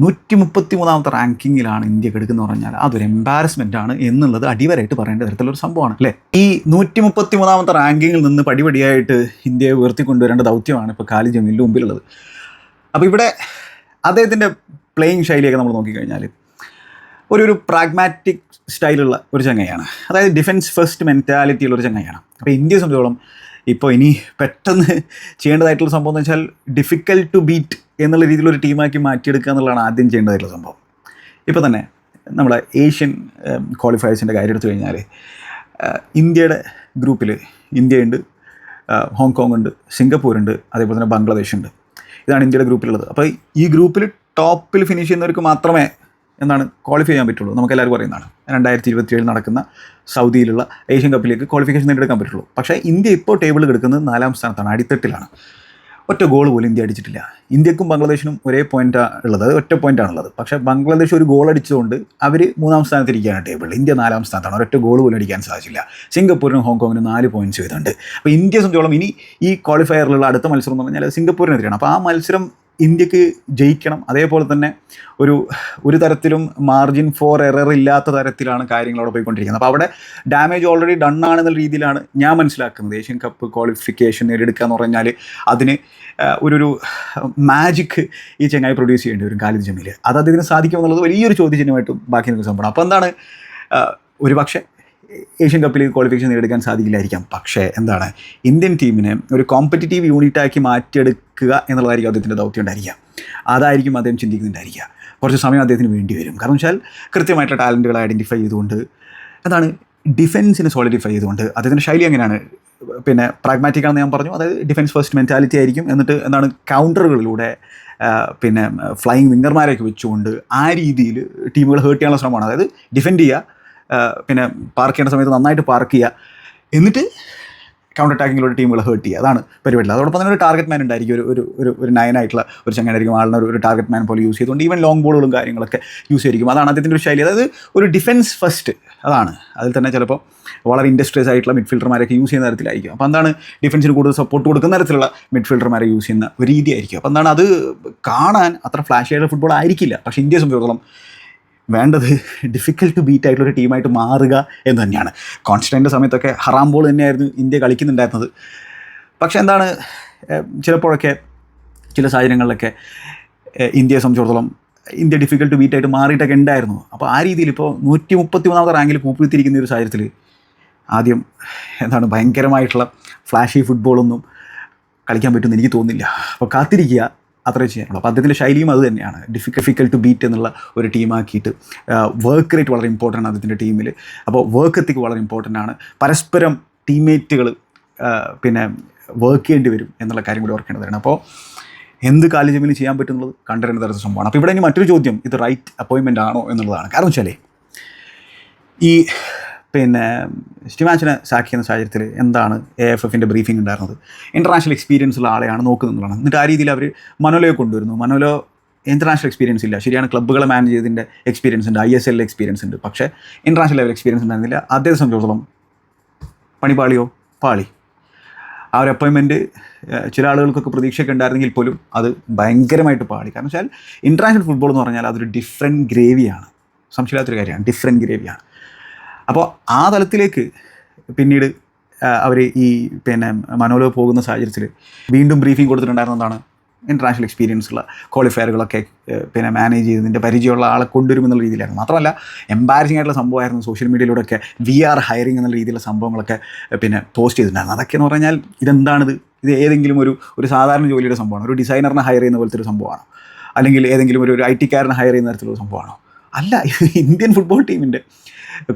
നൂറ്റി മുപ്പത്തി മൂന്നാമത്തെ റാങ്കിങ്ങിലാണ് ഇന്ത്യ കിടക്കുന്നത് പറഞ്ഞാൽ അതൊരു എംബാരസ്മെന്റ് ആണ് എന്നുള്ളത് അടിവരായിട്ട് പറയേണ്ട തരത്തിലൊരു സംഭവമാണ് അല്ലേ? ഈ നൂറ്റി മുപ്പത്തി മൂന്നാമത്തെ റാങ്കിങ്ങിൽ നിന്ന് പടിപടിയായിട്ട് ഇന്ത്യയെ ഉയർത്തിക്കൊണ്ടുവരേണ്ട ദൗത്യമാണ് ഇപ്പോൾ കാലി ജമീലിന്റെ മുമ്പിലുള്ളത്. അപ്പോൾ ഇവിടെ അദ്ദേഹത്തിന്റെ പ്ലേയിങ് ശൈലിയൊക്കെ നമ്മൾ നോക്കിക്കഴിഞ്ഞാൽ ഒരു ഒരു പ്രാഗ്മാറ്റിക് സ്റ്റൈലുള്ള ഒരു ചങ്ങയാണ് അതായത് ഡിഫൻസ് ഫസ്റ്റ് മെന്റാലിറ്റി ഉള്ള ഒരു ചങ്ങയാണ് അപ്പോൾ ഇന്ത്യയെ സംബന്ധിച്ചോളം ഇപ്പോൾ ഇനി പെട്ടെന്ന് ചെയ്യേണ്ടതായിട്ടുള്ള സംഭവം എന്ന് വെച്ചാൽ ഡിഫിക്കൽട്ട് ടു ബീറ്റ് എന്നുള്ള രീതിയിൽ ഒരു ടീമാക്കി മാറ്റിയെടുക്കുക എന്നുള്ളതാണ് ആദ്യം ചെയ്യേണ്ടതായിട്ടുള്ള സംഭവം. ഇപ്പോൾ തന്നെ നമ്മളെ ഏഷ്യൻ ക്വാളിഫയേഴ്സിന്റെ കാര്യം എടുത്തു കഴിഞ്ഞാൽ ഇന്ത്യയുടെ ഗ്രൂപ്പിൽ ഇന്ത്യയുണ്ട് ഹോങ്കോങ് ഉണ്ട് സിംഗപ്പൂർ ഉണ്ട് അതേപോലെ തന്നെ ബംഗ്ലാദേശ് ഉണ്ട്. ഇതാണ് ഇന്ത്യയുടെ ഗ്രൂപ്പിലുള്ളത് അപ്പോൾ ഈ ഗ്രൂപ്പിൽ ടോപ്പിൽ ഫിനിഷ് ചെയ്യുന്നവർക്ക് മാത്രമേ എന്താണ് ക്വാളിഫൈ ചെയ്യാൻ പറ്റുള്ളൂ. നമുക്ക് എല്ലാവർക്കും അറിയുന്നതാണ് രണ്ടായിരത്തി ഇരുപത്തിയേഴിൽ നടക്കുന്ന സൗദിയിലുള്ള ഏഷ്യൻ കപ്പിലേക്ക് ക്വാളിഫിക്കേഷൻ നേടിയെടുക്കാൻ പറ്റുള്ളൂ. പക്ഷേ ഇന്ത്യ ഇപ്പോൾ ടേബിൾ കിടക്കുന്നത് നാലാം സ്ഥാനത്താണ് അടിത്തട്ടിലാണ്. ഒറ്റ ഗോൾ പോലും ഇന്ത്യ അടിച്ചിട്ടില്ല. ഇന്ത്യക്കും ബംഗ്ലാദേശിനും ഒരേ പോയിന്റാണ് ഉള്ളത് ഒറ്റ പോയിന്റാണുള്ളത് പക്ഷേ ബംഗ്ലാദേശ് ഒരു ഗോൾ അടിച്ചതുകൊണ്ട് അവർ മൂന്നാം സ്ഥാനത്തിരിക്കുകയാണ് ടേബിളിൽ ഇന്ത്യ നാലാം സ്ഥാനത്താണ്. ഒരൊറ്റ ഗോൾ പോലും അടിക്കാൻ സാധിച്ചില്ല. സിംഗപ്പൂരിനും ഹോങ്കോങ്ങിനും നാല് പോയിന്റ്സ് ചെയ്തിട്ടുണ്ട് അപ്പോൾ ഇന്ത്യ സംബന്ധിച്ചോളം ഇനി ഈ ക്വാളിഫയറിലുള്ള അടുത്ത മത്സരം എന്ന് പറഞ്ഞാൽ സിംഗപ്പൂരിനെതിരെയാണ്. അപ്പോൾ ആ മത്സരം ഇന്ത്യയ്ക്ക് ജയിക്കണം. അതേപോലെ തന്നെ ഒരു ഒരു തരത്തിലും മാർജിൻ ഫോർ എറർ ഇല്ലാത്ത തരത്തിലാണ് കാര്യങ്ങൾ അവിടെ പോയിക്കൊണ്ടിരിക്കുന്നത്. അപ്പോൾ അവിടെ ഡാമേജ് ഓൾറെഡി ഡൺ ആണെന്നുള്ള രീതിയിലാണ് ഞാൻ മനസ്സിലാക്കുന്നത്. ഏഷ്യൻ കപ്പ് ക്വാളിഫിക്കേഷൻ നേടിയെടുക്കുക എന്ന് പറഞ്ഞാൽ അതിന് ഒരു ഒരു മാജിക് ഈ ചെങ്ങായി പ്രൊഡ്യൂസ് ചെയ്യേണ്ടി വരും കാലിദ് ജമീൽ അത് അദ്ദേഹത്തിന് സാധിക്കുമെന്നുള്ളത് വലിയൊരു ചോദ്യചിഹ്നമായിട്ടും ബാക്കി നിൽക്കുന്ന സംഭവമാണ്. അപ്പോൾ എന്താണ് ഒരു പക്ഷേ ഏഷ്യൻ കപ്പിൽ ക്വാളിഫിക്കേഷൻ നേടിക്കാൻ സാധിക്കില്ലായിരിക്കാം. പക്ഷേ എന്താണ്? ഇന്ത്യൻ ടീമിനെ ഒരു കോമ്പറ്റീറ്റീവ് യൂണിറ്റാക്കി മാറ്റിയെടുക്കുക എന്നുള്ളതായിരിക്കും അദ്ദേഹത്തിന്റെ ദൗത്യം ഉണ്ടായിരിക്കുക. അതായിരിക്കും അദ്ദേഹം ചിന്തിക്കുന്നുണ്ടായിരിക്കുക. കുറച്ച് സമയം അദ്ദേഹത്തിന് വേണ്ടി വരും. കാരണം വെച്ചാൽ കൃത്യമായിട്ടുള്ള ടാലന്റുകൾ ഐഡന്റിഫൈ ചെയ്തുകൊണ്ട് അതാണ് ഡിഫെൻസിനെ സോളിഡിഫൈ ചെയ്തുകൊണ്ട് അദ്ദേഹത്തിന്റെ ശൈലി എങ്ങനെയാണ്? പിന്നെ പ്രാഗ്മാറ്റിക് ആണെന്ന് ഞാൻ പറഞ്ഞു. അതായത് ഡിഫൻസ് ഫസ്റ്റ് മെന്റാലിറ്റി ആയിരിക്കും. എന്നിട്ട് എന്താണ്? കൗണ്ടറുകളിലൂടെ പിന്നെ ഫ്ലൈയിങ് വിങ്ങർമാരെയൊക്കെ വെച്ചുകൊണ്ട് ആ രീതിയിൽ ടീമുകൾ ഹേർട്ട് ചെയ്യാനുള്ള ശ്രമമാണ്. അതായത് ഡിഫെൻഡ് ചെയ്യുക പിന്നെ പാർക്ക് ചെയ്യേണ്ട സമയത്ത് നന്നായിട്ട് പാർക്ക് ചെയ്യുക. എന്നിട്ട് കൗണ്ടർ അറ്റാക്കിങ്ങിലൂടെ ടീമുകൾ ഹേർട്ട് ചെയ്യുക. അതാണ് പരിപാടി അതോടൊപ്പം തന്നെ ഒരു ടാർഗറ്റ് മാൻ ഉണ്ടായിരിക്കും. ഒരു ഒരു ഒരു ഒരു നയനായിട്ടുള്ള ഒരു ചങ്ങനായിരിക്കും. ആളിനെ ഒരു- ഒരു ടാർഗറ്റ് മാൻ പോലെ യൂസ് ചെയ്തുകൊണ്ട് ഈവൻ ലോങ് ബോളുകളും കാര്യങ്ങളൊക്കെ യൂസ് ചെയ്തിരിക്കും. അതാണ് അദ്ദേഹത്തിന്റെ ഒരു ശൈലി. അതായത് ഒരു ഡിഫൻസ് ഫസ്റ്റ് അതാണ്. അതിൽ തന്നെ ചിലപ്പോൾ വളരെ ഇൻഡസ്ട്രിയസ് ആയിട്ടുള്ള മിഡ്ഫീൽഡർമാരൊക്കെ യൂസ് ചെയ്യുന്ന തരത്തിലായിരിക്കും. അപ്പോൾ എന്താണ് ഡിഫൻസിന് കൂടുതൽ സപ്പോർട്ട് കൊടുക്കുന്ന തരത്തിലുള്ള മിഡ്ഫീൽഡർമാരെ യൂസ് ചെയ്യുന്ന ഒരു രീതിയായിരിക്കും. അപ്പോൾ എന്താണ് അത് കാണാൻ അത്ര ഫ്ലാഷ് ആയിട്ടുള്ള ഫുട്ബോൾ ആയിരിക്കില്ല. പക്ഷേ ഇന്ത്യയെ സംബന്ധിച്ചിടത്തോളം വേണ്ടത് ഡിഫിക്കൽട്ട് ടു ബീറ്റ് ആയിട്ടുള്ള ഒരു ടീമായിട്ട് മാറുക എന്ന് തന്നെയാണ്. കോൺസ്റ്റന്റ് സമയത്തൊക്കെ ഹറാം ബോൾ തന്നെയായിരുന്നു ഇന്ത്യ കളിക്കുന്നുണ്ടായിരുന്നത്. പക്ഷേ എന്താണ് ചിലപ്പോഴൊക്കെ ചില സാഹചര്യങ്ങളിലൊക്കെ ഇന്ത്യയെ സംബന്ധിച്ചിടത്തോളം ഇന്ത്യ ഡിഫിക്കൽട്ട് ബീറ്റ് ആയിട്ട് മാറിയിട്ടൊക്കെ ഉണ്ടായിരുന്നു. അപ്പോൾ ആ രീതിയിൽ ഇപ്പോൾ നൂറ്റി മുപ്പത്തി മൂന്നാമത്തെ റാങ്കിൽ കൂപ്പിത്തിരിക്കുന്ന ഒരു സാഹചര്യത്തിൽ ആദ്യം എന്താണ് ഭയങ്കരമായിട്ടുള്ള ഫ്ലാഷി ഫുട്ബോളൊന്നും കളിക്കാൻ പറ്റുമെന്ന് എനിക്ക് തോന്നുന്നില്ല. അപ്പോൾ കാത്തിരിക്കുക. അത്രേ ചെയ്യാനുള്ളൂ. അപ്പോൾ അദ്ദേഹത്തിന്റെ ശൈലിയും അത് തന്നെയാണ്. ഡിഫിക്കൽ ടു ബീറ്റ് എന്നുള്ള ഒരു ടീമാക്കിയിട്ട് വർക്ക് റേറ്റ് വളരെ ഇമ്പോർട്ടന്റ് ആണ് അദ്ദേഹത്തിന്റെ ടീമിൽ അപ്പോൾ വർക്ക് എത്തിക്ക് വളരെ ഇമ്പോർട്ടന്റ് ആണ്. പരസ്പരം ടീംമേറ്റുകൾ പിന്നെ വർക്ക് ചെയ്യേണ്ടി വരും എന്നുള്ള കാര്യം കൂടി ഓർക്കേണ്ടതാണ് അപ്പോൾ എന്ത് കാലി കാലിജമിൽ ചെയ്യാൻ പറ്റുന്നത് കണ്ടറിയുന്ന തരത്തിൽ സംഭവമാണ്. അപ്പോൾ ഇവിടെ ഇനി മറ്റൊരു ചോദ്യം ഇത് റൈറ്റ് അപ്പോയിൻമെന്റ് ആണോ എന്നുള്ളതാണ്. കാരണം വെച്ചാലേ ഈ പിന്നെ സ്റ്റിമാച്ചിനെ സാക്ക് ചെയ്യുന്ന സാഹചര്യത്തിൽ എന്താണ് എ എഫ് എഫിന്റെ ബ്രീഫിംഗ് ഉണ്ടായിരുന്നത്? ഇന്റർനാഷണൽ എക്സ്പീരിയൻസ് ഉള്ള ആളെയാണ് നോക്കുന്നതാണ് എന്നിട്ട് ആ രീതിയിൽ അവർ മനോലയെ കൊണ്ടുവരുന്നു. മനോലോ ഇന്റർനാഷണൽ എക്സ്പീരിയൻസ് ഇല്ല. ശരിയാണ് ക്ലബ്ബുകളെ മാനേജ് ചെയ്തതിന്റെ എക്സ്പീരിയൻസ് ഉണ്ട് ഐ എസ് എല്ലിൽ എക്സ്പീരിയൻസ് ഉണ്ട്. പക്ഷേ ഇന്റർനാഷണൽ ലെവൽ എക്സ്പീരിയൻസ് ഉണ്ടായിരുന്നില്ല. അദ്ദേഹത്തെ സംബന്ധിച്ചിടത്തോളം പണിപാളിയോ? പാളി. ആ ഒരു അപ്പോയിൻമെന്റ് ചില ആളുകൾക്കൊക്കെ പ്രതീക്ഷയൊക്കെ ഉണ്ടായിരുന്നെങ്കിൽ പോലും അത് ഭയങ്കരമായിട്ട് പാളി. കാരണം വെച്ചാൽ ഇന്റർനാഷണൽ ഫുട്ബോൾ എന്ന് പറഞ്ഞാൽ അതൊരു ഡിഫറെന്റ് ഗ്രേവിയാണ് സംശയമില്ലാത്തൊരു കാര്യമാണ്. ഡിഫറെന്റ് ഗ്രേവിയാണ് അപ്പോൾ ആ തലത്തിലേക്ക് പിന്നീട് അവർ ഈ പിന്നെ മനോലോ പോകുന്ന സാഹചര്യത്തിൽ വീണ്ടും ബ്രീഫിംഗ് കൊടുത്തിട്ടുണ്ടായിരുന്നതാണ് ഇന്റർനാഷണൽ എക്സ്പീരിയൻസ് ഉള്ള ക്വാളിഫയറുകളൊക്കെ പിന്നെ മാനേജ് ചെയ്തതിന്റെ പരിചയമുള്ള ആളെ കൊണ്ടുവരുമെന്നുള്ള രീതിയിലായിരുന്നു. മാത്രമല്ല എംബാരസിംഗ് ആയിട്ടുള്ള സംഭവമായിരുന്നു സോഷ്യൽ മീഡിയയിലൂടെയൊക്കെ വി ആർ ഹയറിംഗ് എന്നുള്ള രീതിയിലുള്ള സംഭവങ്ങളൊക്കെ പിന്നെ പോസ്റ്റ് ചെയ്തിട്ടുണ്ടായിരുന്നു. അതൊക്കെ എന്ന് പറഞ്ഞാൽ ഇതെന്താണിത്? ഇത് ഏതെങ്കിലും ഒരു ഒരു സാധാരണ ജോലിയുടെ സംഭവമാണ്. ഒരു ഡിസൈനറിനെ ഹയർ ചെയ്യുന്ന പോലത്തെ ഒരു സംഭവമാണ്? അല്ലെങ്കിൽ ഏതെങ്കിലും ഒരു ഐ ടിക്കാരനെ ഹയർ ചെയ്യുന്ന തരത്തിലുള്ള സംഭവമാണോ? അല്ല ഇന്ത്യൻ ഫുട്ബോൾ ടീമിന്റെ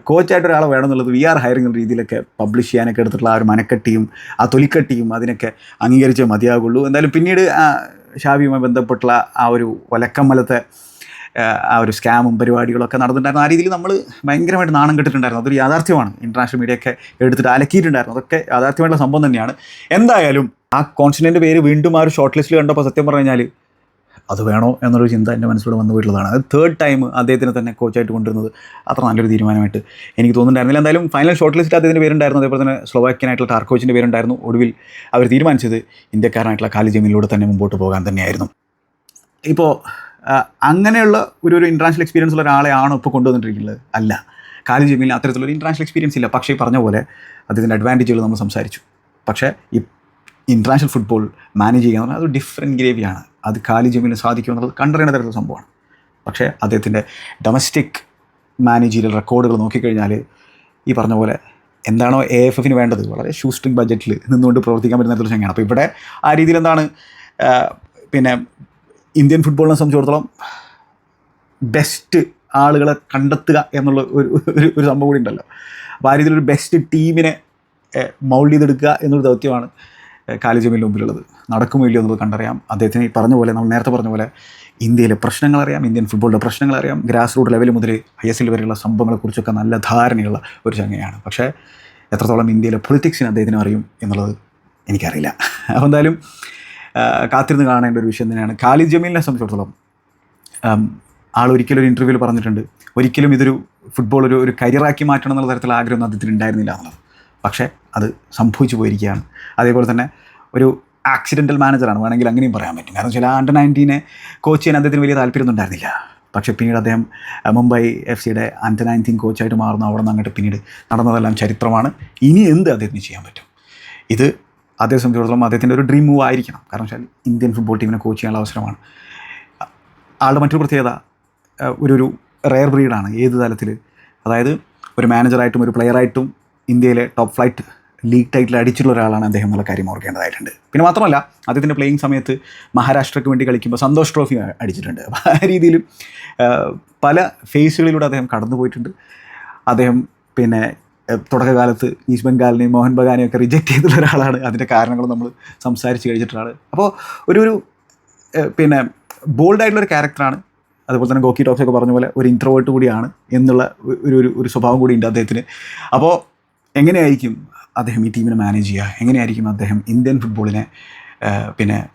കോച്ചായിട്ട് ഒരാളെ വേണമെന്നുള്ളത് വി ആർ ഹയറിംഗ് എന്ന രീതിയിലൊക്കെ പബ്ലിഷ് ചെയ്യാനൊക്കെ എടുത്തിട്ടുള്ള ആ ഒരു മനക്കെട്ടിയും ആ തൊലിക്കട്ടിയും അതിനൊക്കെ അംഗീകരിച്ചേ മതിയാകുള്ളൂ. എന്തായാലും പിന്നീട് ഷാബിയുമായി ബന്ധപ്പെട്ടുള്ള ആ ഒരു ഒലക്കമ്മലത്തെ ആ, ഒരു സ്കാമും പരിപാടികളൊക്കെ നടന്നിട്ടുണ്ടായിരുന്നു. ആ രീതിയിൽ നമ്മൾ ഭയങ്കരമായിട്ട് നാണം കെട്ടിട്ടുണ്ടായിരുന്നു. അതൊരു യാഥാർത്ഥ്യമാണ്. ഇന്റർനാഷണൽ മീഡിയ ഒക്കെ എടുത്തിട്ട് അലക്കിയിട്ടുണ്ടായിരുന്നു. അതൊക്കെ യാഥാർത്ഥ്യമായിട്ടുള്ള സംഭവം തന്നെയാണ്. എന്തായാലും ആ കോൺസിഡന്റ് പേര് വീണ്ടും ആ ഒരു ഷോർട്ട് ലിസ്റ്റിൽ കണ്ടപ്പോൾ സത്യം പറഞ്ഞു കഴിഞ്ഞാൽ അത് വേണോ എന്നൊരു ചിന്ത എന്റെ മനസ്സിലൂടെ വന്നു പോയിട്ടുള്ളതാണ്. അത് തേർഡ് ടൈം അദ്ദേഹത്തിനെ തന്നെ കോച്ചായിട്ട് കൊണ്ടുവരുന്നത് അത്ര നല്ലൊരു തീരുമാനമായിട്ട് എനിക്ക് തോന്നുന്നുണ്ടായിരുന്നില്ല. എന്തായാലും ഫൈനൽ ഷോർട്ട് ലിസ്റ്റിൽ അദ്ദേഹത്തിന്റെ പേരുണ്ടായിരുന്നു. അതേപോലെ തന്നെ സ്ലോവാക്യനായിട്ടുള്ള ടാർക്കോച്ചിന്റെ പേരുണ്ടായിരുന്നു. ഒടുവിൽ അവർ തീരുമാനിച്ചത് ഇന്ത്യക്കാരനായിട്ടുള്ള കാലി ജമീലിലൂടെ തന്നെ മുമ്പോട്ട് പോകാൻ തന്നെയായിരുന്നു. ഇപ്പോൾ അങ്ങനെയുള്ള ഒരു ഒരു ഇന്റർനാഷണൽ എക്സ്പീരിയൻസ് ഉള്ള ഒരാളെ ആണോ ഇപ്പോൾ കൊണ്ടുവന്നിട്ടിരിക്കുന്നത്? അല്ല. കാലി ജമീലിന് അത്തരത്തിലൊരു ഇന്റർനാഷണൽ എക്സ്പീരിയൻസ് ഇല്ല. പക്ഷേ പറഞ്ഞ പോലെ അദ്ദേഹത്തിന്റെ അഡ്വാന്റേജുകൾ നമ്മൾ സംസാരിച്ചു. പക്ഷേ ഈ ഇന്റർനാഷണൽ ഫുട്ബോൾ മാനേജ് ചെയ്യുക എന്ന് പറഞ്ഞാൽ അത് ഡിഫറെന്റ് ഗ്രേവിയാണ് അത് കാലി ജമീലിന് സാധിക്കുമെന്നുള്ളത് കണ്ടറിയേണ്ട തരത്തിലുള്ള സംഭവമാണ്. പക്ഷേ അദ്ദേഹത്തിന്റെ ഡൊമസ്റ്റിക് മാനേജീരിയൽ റെക്കോർഡുകൾ നോക്കിക്കഴിഞ്ഞാൽ ഈ പറഞ്ഞ പോലെ എന്താണോ എ എഫ് എഫിന് വേണ്ടത് വളരെ ഷൂസ്ട്രിങ് ബഡ്ജറ്റിൽ നിന്നുകൊണ്ട് പ്രവർത്തിക്കാൻ പറ്റുന്ന തരത്തിലുള്ള ചങ്ങയാണ് അപ്പോൾ ഇവിടെ ആ രീതിയിൽ എന്താണ് പിന്നെ ഇന്ത്യൻ ഫുട്ബോളിനെ സംബന്ധിച്ചിടത്തോളം ബെസ്റ്റ് ആളുകളെ കണ്ടെത്തുക എന്നുള്ള ഒരു ഒരു സംഭവം കൂടി ഉണ്ടല്ലോ. അപ്പോൾ ആ രീതിയിൽ ഒരു ബെസ്റ്റ് ടീമിനെ മൗൾഡ് ചെയ്തെടുക്കുക എന്നൊരു ദൗത്യമാണ് കാലിജമിന്റെ മുമ്പിലുള്ളത്. നടക്കുമോ ഇല്ലയോ എന്നുള്ളത് കണ്ടറിയാം. അദ്ദേഹത്തിന് പറഞ്ഞ പോലെ നമ്മൾ നേരത്തെ പറഞ്ഞ പോലെ ഇന്ത്യയിലെ പ്രശ്നങ്ങൾ അറിയാം ഇന്ത്യൻ ഫുട്ബോളിന്റെ പ്രശ്നങ്ങൾ അറിയാം ഗ്രാസ് റൂട്ട് ലെവൽ മുതൽ ഐ എസ് എൽ വരെയുള്ള സംഭവങ്ങളെക്കുറിച്ചൊക്കെ നല്ല ധാരണയുള്ള ഒരു ചങ്ങയാണ് പക്ഷേ എത്രത്തോളം ഇന്ത്യയിലെ പൊളിറ്റിക്സിന് അദ്ദേഹത്തിന് അറിയും എന്നുള്ളത് എനിക്കറിയില്ല. അപ്പോൾ എന്തായാലും കാത്തിരുന്ന് കാണേണ്ട ഒരു വിഷയം തന്നെയാണ്. ഖാലിദ് ജമീലിനെ സംബന്ധിച്ചിടത്തോളം ആൾ ഒരിക്കലും ഒരു ഇന്റർവ്യൂവിൽ പറഞ്ഞിട്ടുണ്ട്. ഒരിക്കലും ഇതൊരു ഫുട്ബോൾ ഒരു ഒരു കരിയറാക്കി മാറ്റണം എന്നുള്ള തരത്തിലുള്ള ആഗ്രഹമൊന്നും അദ്ദേഹത്തിന് ഉണ്ടായിരുന്നില്ല എന്നുള്ളത്. പക്ഷേ അത് സംഭവിച്ചു പോയിരിക്കുകയാണ്. അതേപോലെ തന്നെ ഒരു ആക്സിഡന്റൽ മാനേജറാണ് വേണമെങ്കിൽ അങ്ങനെയും പറയാൻ പറ്റും. കാരണം ചില അണ്ടർ നയന്റീനെ കോച്ച് ചെയ്യാൻ അദ്ദേഹത്തിന് വലിയ താല്പര്യമൊന്നും ഉണ്ടായിരുന്നില്ല. പക്ഷേ പിന്നീട് അദ്ദേഹം മുംബൈ എഫ് സിയുടെ അണ്ടർ നയന്റീൻ കോച്ചായിട്ട് മാറുന്നു. അവിടെ നിന്ന് അങ്ങോട്ട് പിന്നീട് നടന്നതെല്ലാം ചരിത്രമാണ്. ഇനി എന്ത് അദ്ദേഹത്തിന് ചെയ്യാൻ പറ്റും? ഇത് അദ്ദേഹം സംബന്ധിച്ചിടത്തോളം അദ്ദേഹത്തിന്റെ ഒരു ഡ്രീം മൂവ് ആയിരിക്കണം. കാരണം വെച്ചാൽ ഇന്ത്യൻ ഫുട്ബോൾ ടീമിനെ കോച്ച് ചെയ്യാനുള്ള അവസരമാണ്. ആളുടെ മറ്റൊരു പ്രത്യേകത ഒരു ഒരു റയർ ബ്രീഡാണ് ഏത് തലത്തിൽ അതായത് ഒരു മാനേജറായിട്ടും ഒരു പ്ലെയറായിട്ടും ഇന്ത്യയിലെ ടോപ്പ് ഫ്ലൈറ്റ് ലീഗ് ടൈറ്റിൽ അടിച്ചുള്ള ഒരാളാണ് അദ്ദേഹം എന്നുള്ള കാര്യം ഓർക്കേണ്ടതായിട്ടുണ്ട്. പിന്നെ മാത്രമല്ല അദ്ദേഹത്തിന്റെ പ്ലേയിങ് സമയത്ത് മഹാരാഷ്ട്രയ്ക്ക് വേണ്ടി കളിക്കുമ്പോൾ സന്തോഷ് ട്രോഫി അടിച്ചിട്ടുണ്ട്. അപ്പോൾ ആ രീതിയിലും പല ഫേസുകളിലൂടെ അദ്ദേഹം കടന്നു പോയിട്ടുണ്ട്. അദ്ദേഹം പിന്നെ തുടക്കകാലത്ത് ഈസ്റ്റ് ബംഗാളിനെയും മോഹൻ ബഗാനെയും ഒക്കെ റിജക്റ്റ് ചെയ്തിട്ടുള്ള ഒരാളാണ്. അതിന്റെ കാരണങ്ങൾ നമ്മൾ സംസാരിച്ച് കഴിച്ചിട്ടുള്ള അപ്പോൾ ഒരു ഒരു പിന്നെ ബോൾഡായിട്ടുള്ളൊരു ക്യാരക്ടറാണ് അതുപോലെ തന്നെ ഗോക്കി ടോക്സ് ഒക്കെ പറഞ്ഞ പോലെ ഒരു ഇൻട്രോവേർട്ട് കൂടിയാണ് എന്നുള്ള ഒരു ഒരു സ്വഭാവം കൂടി ഉണ്ട് അദ്ദേഹത്തിന്. അപ്പോൾ എങ്ങനെയായിരിക്കും അദ്ദേഹം ഈ ടീമിനെ മാനേജ് ചെയ്യുക? എങ്ങനെയായിരിക്കും അദ്ദേഹം ഇന്ത്യൻ ഫുട്ബോളിനെ പിന്നെ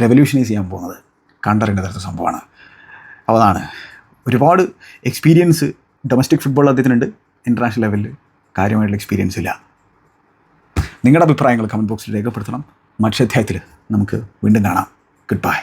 റെവല്യൂഷനൈസ് ചെയ്യാൻ പോകുന്നത്? കണ്ടറിയേണ്ട തരത്തിൽ സംഭവമാണ്. അപ്പോൾ അതാണ്. ഒരുപാട് എക്സ്പീരിയൻസ് ഡൊമസ്റ്റിക് ഫുട്ബോൾ അദ്ദേഹത്തിനുണ്ട്. ഇന്റർനാഷണൽ ലെവലിൽ കാര്യമായിട്ടുള്ള എക്സ്പീരിയൻസ് ഇല്ല. നിങ്ങളുടെ അഭിപ്രായങ്ങൾ കമന്റ് ബോക്സിൽ രേഖപ്പെടുത്തണം. മറ്റൊരു അധ്യായത്തിൽ നമുക്ക് വീണ്ടും കാണാം. Good bye